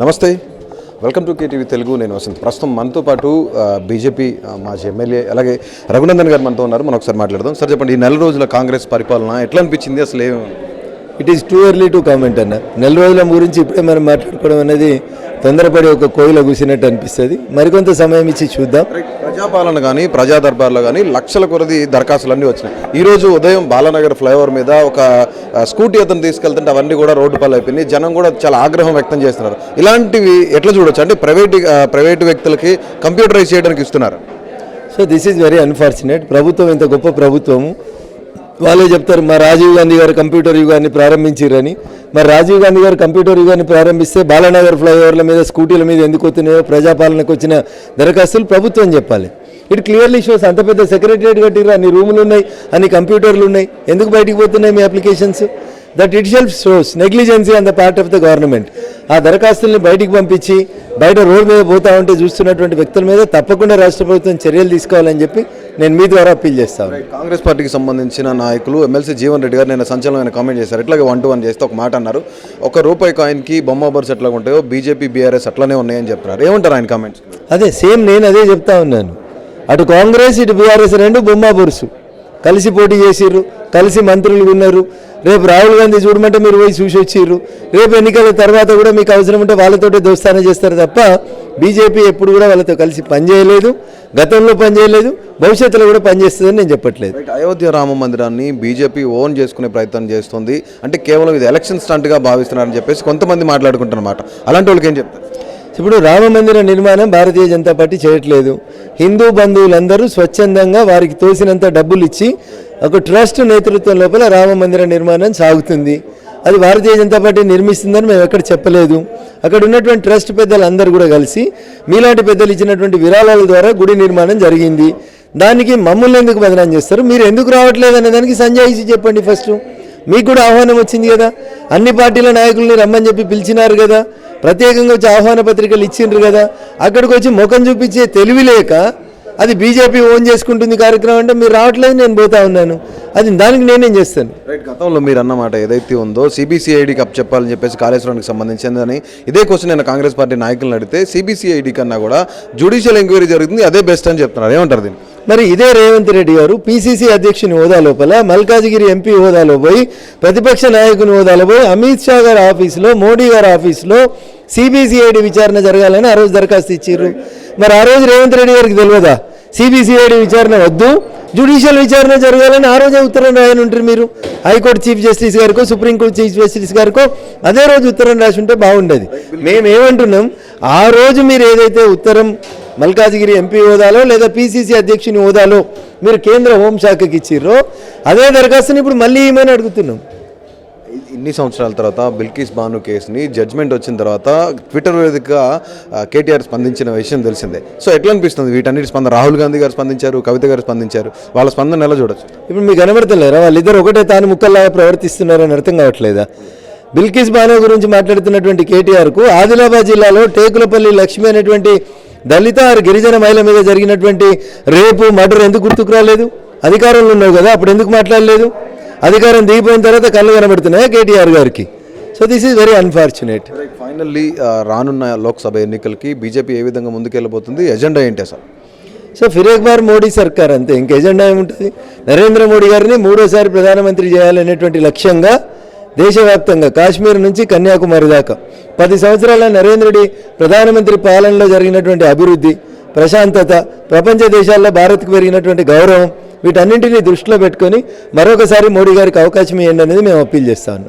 నమస్తే. Welcome to KTV Telugu నేను వసంత్. ప్రస్తుతం మనతో పాటు బీజేపీ మాజీ ఎమ్మెల్యే అలాగే రఘునందన్ గారు మనతో ఉన్నారు. మనం ఒకసారి మాట్లాడదాం. సార్ చెప్పండి ఈ నెల రోజుల కాంగ్రెస్ పరిపాలన ఎట్లా అనిపించింది? అసలు ఏమి it is too early to comment అన్న. నెల రోజుల గురించి ఇప్పుడే మనం మాట్లాడుకోవడం అనేది తొందరపడి ఒక కోయిల కూసినట్టు అనిపిస్తుంది. మరికొంత సమయం ఇచ్చి చూద్దాం. ప్రజాపాలన కానీ ప్రజా దర్బార్లో కానీ లక్షల కొలది దరఖాస్తులు అన్నీ వచ్చినాయి. ఈ రోజు ఉదయం బాలానగర్ ఫ్లైఓవర్ మీద ఒక స్కూటీ అతను తీసుకెళ్తుంటే అవన్నీ కూడా రోడ్డు పాలు అయిపోయినాయి జనం కూడా చాలా ఆగ్రహం వ్యక్తం చేస్తున్నారు. ఇలాంటివి ఎట్లా చూడొచ్చు? అంటే ప్రైవేట్ ప్రైవేటు వ్యక్తులకి కంప్యూటరైజ్ చేయడానికి ఇస్తున్నారు? So this is very unfortunate ప్రభుత్వం ఇంత గొప్ప ప్రభుత్వము. వాళ్ళే చెప్తారు మా రాజీవ్ గాంధీ గారు కంప్యూటర్ యుగాన్ని ప్రారంభించారని. మరి రాజీవ్ గాంధీ గారు కంప్యూటర్ యుగాన్ని ప్రారంభిస్తే బాలానగర్ ఫ్లైఓవర్ల మీద స్కూటీల మీద ఎందుకు వస్తున్నాయో ప్రజాపాలనకు వచ్చిన దరఖాస్తులు ప్రభుత్వం చెప్పాలి. ఇటు క్లియర్లీ షోస్ అంత పెద్ద సెక్రటరియట్ కట్టిర్రు అన్ని రూములు ఉన్నాయి అన్ని కంప్యూటర్లు ఉన్నాయి ఎందుకు బయటికి పోతున్నాయి మీ applications? That itself shows negligency on the part of the government ఆ దరఖాస్తుల్ని బయటికి పంపించి బయట రోడ్ మీద పోతా ఉంటే చూస్తున్నటువంటి వ్యక్తుల మీద తప్పకుండా రాష్ట్ర ప్రభుత్వం చర్యలు తీసుకోవాలని చెప్పి నేను మీ ద్వారా అప్పీల్ చేస్తాను కాంగ్రెస్ పార్టీకి సంబంధించిన నాయకులు ఎమ్మెల్సీ జీవన్ రెడ్డి గారు నేను సంచలనమైన కామెంట్ చేశారు. ఇట్లాగే వన్ టు వన్ చేస్తే ఒక మాట అన్నారు. ఒక రూపాయి కాయిన్కి బొమ్మ బర్స్ ఎట్లా ఉంటాయో బీజేపీ బీఆర్ఎస్ అట్లనే ఉన్నాయని చెప్తున్నారు ఏమంటారు ఆయన కామెంట్స్ అదే సేమ్ నేను అదే చెప్తా ఉన్నాను. అటు కాంగ్రెస్ ఇటు బీఆర్ఎస్ రెండు బొమ్మ బొరుసు. కలిసి పోటీ చేసిర్రు కలిసి మంత్రులు ఉన్నారు రేపు రాహుల్ గాంధీ చూడమంటే మీరు పోయి చూసి వచ్చిర్రు. రేపు ఎన్నికల తర్వాత కూడా మీకు అవసరం ఉంటే వాళ్ళతోటే దోస్తానే చేస్తారు తప్ప బీజేపీ ఎప్పుడు కూడా వాళ్ళతో కలిసి పనిచేయలేదు. గతంలో పనిచేయలేదు. భవిష్యత్తులో కూడా పనిచేస్తుందని నేను చెప్పట్లేదు. అయోధ్య రామ మందిరాన్ని బీజేపీ ఓన్ చేసుకునే ప్రయత్నం చేస్తుంది. అంటే కేవలం ఇది ఎలక్షన్ స్టంట్గా భావిస్తున్నారని చెప్పేసి కొంతమంది మాట్లాడుకుంటున్నమాట. అలాంటి వాళ్ళకి ఏం చెప్తారు? ఇప్పుడు రామ మందిర నిర్మాణం భారతీయ జనతా పార్టీ చేయట్లేదు. హిందూ బంధువులందరూ స్వచ్ఛందంగా వారికి తోసినంత డబ్బులు ఇచ్చి ఒక ట్రస్ట్ నేతృత్వం లోపల రామ మందిర నిర్మాణం సాగుతుంది. అది భారతీయ జనతా పార్టీ నిర్మిస్తుందని మేము ఎక్కడ చెప్పలేదు. అక్కడ ఉన్నటువంటి ట్రస్ట్ పెద్దలందరూ కూడా కలిసి మీలాంటి పెద్దలు ఇచ్చినటువంటి విరాళాల ద్వారా గుడి నిర్మాణం జరిగింది. దానికి మమ్మల్ని ఎందుకు బదనాం చేస్తారు? మీరు ఎందుకు రావట్లేదు అనే దానికి సంజాయిషి చెప్పండి ఫస్ట్. మీకు కూడా ఆహ్వానం వచ్చింది కదా. అన్ని పార్టీల నాయకుల్ని రమ్మని చెప్పి పిలిచినారు కదా. ప్రత్యేకంగా వచ్చి ఆహ్వాన పత్రికలు ఇచ్చిండ్రు కదా. అక్కడికి వచ్చి ముఖం చూపించే తెలివి లేక అది బీజేపీ ఓన్ చేసుకుంటుంది కార్యక్రమం అంటే మీరు రావట్లేదు నేను పోతా ఉన్నాను. అది దానికి నేనేం చేస్తాను? రైట్ గతంలో మీరు అన్నమాట ఏదైతే ఉందో సిబిసిఐడికి అప్ చెప్పాలని చెప్పేసి కాళేశ్వరానికి సంబంధించిందని ఇదే క్వశ్చన్ నేను కాంగ్రెస్ పార్టీ నాయకులను అడిగితే సిబిసిఐడి కన్నా కూడా జ్యుడిషియల్ ఎంక్వైరీ జరుగుతుంది అదే బెస్ట్ అని చెప్తున్నారు. ఏమంటారు దీన్ని? మరి ఇదే రేవంత్ రెడ్డి గారు పీసీసీ అధ్యక్షుని హోదా లోపల మల్కాజిగిరి ఎంపీ హోదాలో పోయి ప్రతిపక్ష నాయకుని హోదాలో పోయి అమిత్ షా గారి ఆఫీస్లో మోడీ గారి ఆఫీస్లో సిబిసిఐడి విచారణ జరగాలని ఆ రోజు దరఖాస్తు ఇచ్చారు మరి ఆ రోజు రేవంత్ రెడ్డి గారికి తెలియదా? సిబిసిఐడి విచారణ వద్దు. జ్యుడిషియల్ విచారణ జరగాలని ఆ రోజే ఉత్తరం రాయని ఉంటారు మీరు. హైకోర్టు చీఫ్ జస్టిస్ గారికో సుప్రీంకోర్టు చీఫ్ జస్టిస్ గారికో అదే రోజు ఉత్తరం రాసి ఉంటే బాగుండేది. మేము ఏమంటున్నాం? ఆ రోజు మీరు ఏదైతే ఉత్తరం మల్కాజ్గిరి ఎంపీ హోదాలో లేదా పీసీసీ అధ్యక్షుని హోదాలో మీరు కేంద్ర హోంశాఖకి ఇచ్చిర్రో అదే దరఖాస్తుని ఇప్పుడు మళ్ళీ ఏమని అడుగుతున్నాం. ఇన్ని సంవత్సరాల తర్వాత బిల్కిస్ బాను కేసుని జడ్జ్మెంట్ వచ్చిన తర్వాత ట్విట్టర్ వేదికగా కేటీఆర్ స్పందించిన విషయం తెలిసిందే. సో ఎట్లా అనిపిస్తుంది వీటన్నిటి స్పందన రాహుల్ గాంధీ గారు స్పందించారు కవిత గారు స్పందించారు. వాళ్ళ స్పందన ఎలా చూడొచ్చు? ఇప్పుడు మీకు కనబడతలేరా వాళ్ళిద్దరు ఒకటే తాను ముక్కల్లాగా ప్రవర్తిస్తున్నారని అర్థం కావట్లేదా? బిల్కిస్ బాను గురించి మాట్లాడుతున్నటువంటి కేటీఆర్కు ఆదిలాబాద్ జిల్లాలో టేకులపల్లి లక్ష్మి అనేటువంటి దళిత గిరిజన మహిళ మీద జరిగినటువంటి రేపు మర్డర్ ఎందుకు గుర్తుకు రాలేదు? అధికారంలో ఉన్నావు కదా అప్పుడు ఎందుకు మాట్లాడలేదు? అధికారం దిగిపోయిన తర్వాత కళ్ళు కనబడుతున్నాయా కేటీఆర్ గారికి? So this is very unfortunate finally రానున్న లోక్సభ ఎన్నికలకి బీజేపీ ఏ విధంగా ముందుకెళ్ళబోతుంది? ఎజెండా ఏంటి అసలు? సో ఫిరేక్ బార్ మోడీ సర్కార్ అంతే. ఇంక ఎజెండా ఏముంటుంది? నరేంద్ర మోడీ గారిని మూడోసారి ప్రధానమంత్రి చేయాలనేటువంటి లక్ష్యంగా దేశవ్యాప్తంగా కాశ్మీర్ నుంచి కన్యాకుమారి దాకా. పది సంవత్సరాల నరేంద్ర రెడ్డి ప్రధానమంత్రి పాలనలో జరిగినటువంటి అభివృద్ధి ప్రశాంతత ప్రపంచ దేశాల్లో భారత్కు పెరిగినటువంటి గౌరవం వీటన్నింటినీ దృష్టిలో పెట్టుకుని మరొకసారి మోడీ గారికి అవకాశం ఇవ్వండి అనేది మేము అప్పీల్ చేస్తాను